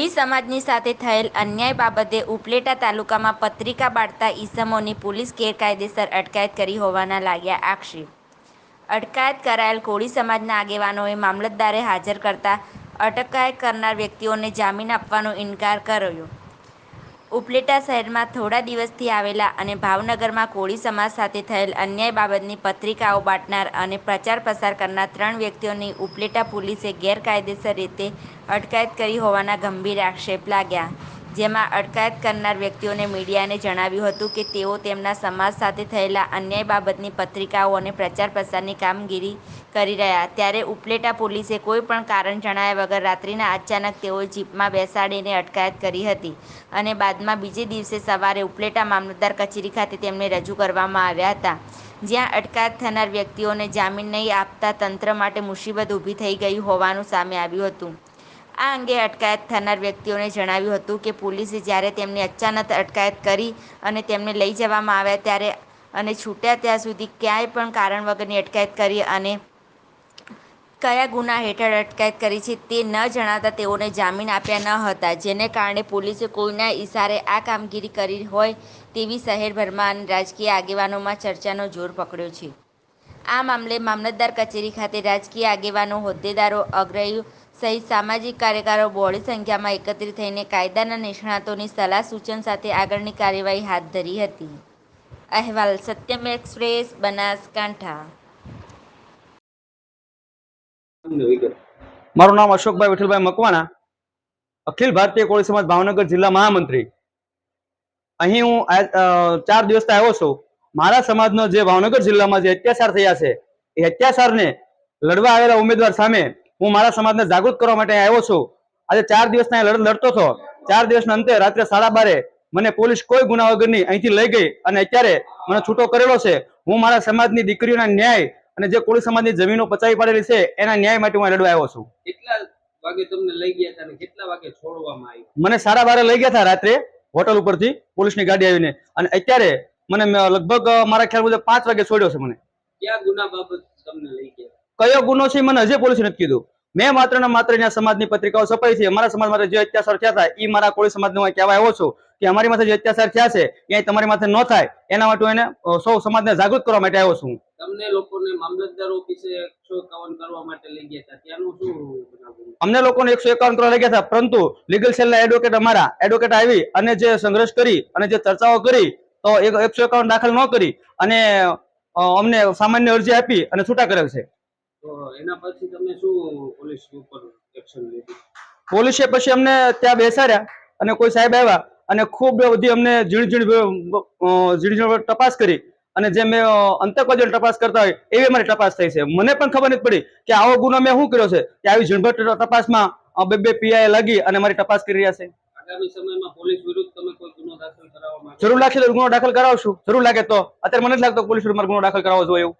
કોળી સમાજની સાથે થયેલ અન્યાય બાબતે ઉપલેટા તાલુકામાં પત્રિકા બાળતા ઈસમોની પોલીસ ગેરકાયદેસર અટકાયત કરી હોવાના લાગ્યા આક્ષેપ. અટકાયત કરાયેલ કોળી સમાજના આગેવાનોએ મામલતદારે હાજર કરતા અટકાયત કરનાર વ્યક્તિઓને જામીન આપવાનો ઇનકાર કર્યો. ઉપલેટા શહેરમાં થોડા દિવસથી આવેલા અને ભાવનગરમાં કોળી સમાજ સાથે થયેલ અન્યાય બાબતની પત્રિકાઓ બાંટનાર અને પ્રચાર પ્રસાર કરનાર ત્રણ વ્યક્તિઓની ઉપલેટા પોલીસે ગેરકાયદેસર રીતે અટકાયત કરી હોવાના ગંભીર આક્ષેપ લાગ્યા. જેમાં અટકાયત કરનાર વ્યક્તિઓને મીડિયાને જણાવ્યું હતું કે તેઓ તેમના સમાજ સાથે થયેલા અન્યાય બાબતની પત્રિકાઓ અને પ્રચાર પ્રસારની કામગીરી કરી રહ્યા. ત્યારે ઉપલેટા પોલીસે કોઈ પણ કારણ જણાવ્યા વગર રાત્રિના અચાનક તેઓ જીપમાં બેસાડીને અટકાયત કરી હતી અને બાદમાં બીજે દિવસે સવારે ઉપલેટા મામલતદાર કચેરી ખાતે તેમને રજૂ કરવામાં આવ્યા હતા. જ્યાં અટકાયત થનાર વ્યક્તિઓને જામીન નહીં આપતા તંત્ર માટે મુસીબત ઊભી થઈ ગઈ હોવાનું સામે આવ્યું હતું. આ અંગે અટકાયત થનાર વ્યક્તિઓને જણાવ્યું હતું કે પોલીસે જ્યારે તેમની અચાનક અટકાયત કરી અને તેમને લઈ જવામાં આવ્યા ત્યારે અને છૂટ્યા ત્યાં સુધી ક્યાંય પણ કારણ વગરની અટકાયત કરી અને કયા ગુના હેઠળ અટકાયત કરી છે તે ન જણાતા તેઓને જામીન આપ્યા ન હતા. જેને કારણે પોલીસે કોઈના ઇશારે આ કામગીરી કરી હોય તેવી શહેરભરમાં અને રાજકીય આગેવાનોમાં ચર્ચાનો જોર પકડ્યો છે. આ મામલે મામલતદાર કચેરી ખાતે રાજકીય આગેવાનો, હોદ્દેદારો અગ્રહીઓ સહિત સામાજિક કાર્યકરો બહોળી સંખ્યામાં એકત્રિત થઈને કાયદાના નિષ્ણાતોની સલાહ સૂચન સાથે આગળની કાર્યવાહી હાથ ધરી હતી. અહેવાલ સત્યમ એક્સપ્રેસ, બનાસકાંઠા. મારું નામ અશોકભાઈ વિઠ્ઠલભાઈ મકવાણા, અખિલ ભારતીય કોળી સમાજ ભાવનગર જિલ્લા મહામંત્રી. અહીં હું ચાર દિવસથી આવ્યો છું. મારા સમાજનો જે ભાવનગર જિલ્લામાં જે અત્યાચાર થયા છે એ અત્યાચારને લડવા આવેલા ઉમેદવાર સામે હું મારા સમાજને જાગૃત કરવા માટે આવ્યો છું. આજે ચાર દિવસના અહીં લડ લડતો હતો. ચાર દિવસના અંતે રાત્રે સાડા બારે મને પોલીસ કોઈ ગુના વગરની અહીંથી લઈ ગઈ અને અત્યારે મને છૂટો કરેલો છે. હું મારા સમાજની દીકરીઓના ન્યાય અને જે કોળી સમાજની જમીનો પચાવી પાડેલી છે એના ન્યાય માટે હું લડવા આવ્યો છું. કેટલા વાગે તમને લઈ ગયા હતા અને કેટલા વાગે છોડવામાં આવ્યું? મને સાડા બારે લઈ ગયા હતા રાત્રે હોટલ ઉપરથી પોલીસની ગાડી આવીને. અને અત્યારે મને લગભગ મારા ખ્યાલ મુજબ પાંચ વાગે છોડ્યો છે મને. ક્યાં ગુના બાબત તમને લઈ ગયા? કયો ગુનો છે મને હજી પોલીસે નથી કીધું. મેં માત્ર ને માત્ર સમાજની પત્રિકાઓ છપાઈ છે. અમારા સમાજ માટે જે અત્યાચાર થયા હતા એ મારા કોળી સમાજને હું કહેવા આવ્યો છું કે અમારી માથે જે અત્યાચાર થયા છે એ તમારી માથે ન થાય એના માટે એને સૌ સમાજને જાગૃત કરવા માટે આવ્યો છું તમને લોકોને મામલતદાર ઓફિસે એકસો એકાવન કરવા માટે લઈ ગયા હતા. ત્યાંનું શું અમને લોકોને એકસો એકાવન કરવા લાગ્યા હતા પરંતુ લીગલ સેલના એડવોકેટ અમારા એડવોકેટ આવી અને જે સંઘર્ષ કરી અને જે ચર્ચાઓ કરી તો એક એકસો એકાવન દાખલ ન કરી અને અમને સામાન્ય અરજી આપી અને છૂટા કરેલ છે. એના પછી તમે શું પોલીસ ઉપર એક્શન લીધી? પોલીસે પછી અમને ત્યાં બેસાડ્યા અને કોઈ સાહેબ આવ્યા અને ખૂબ બધી અમને ઝીણ ઝીણ ઝીણ ઝીણ તપાસ કરી અને જે મેં અંતકવાદીઓની તપાસ કરતા હોય એવી અમારી તપાસ થઈ છે. મને પણ ખબર નથી પડી કે આવો ગુનો મેં શું કર્યો છે કે આવી ઝીણભટ તપાસમાં બે બે પીઆઈ લાગી અને મારી તપાસ કરી રહ્યા છે. જરૂર લાગશે તો ગુનો દાખલ કરાવશું. જરૂર લાગે તો. અત્યારે મને જ લાગતો પોલીસ વિરુદ્ધ ગુનો દાખલ કરાવવો જોઈએ એવું.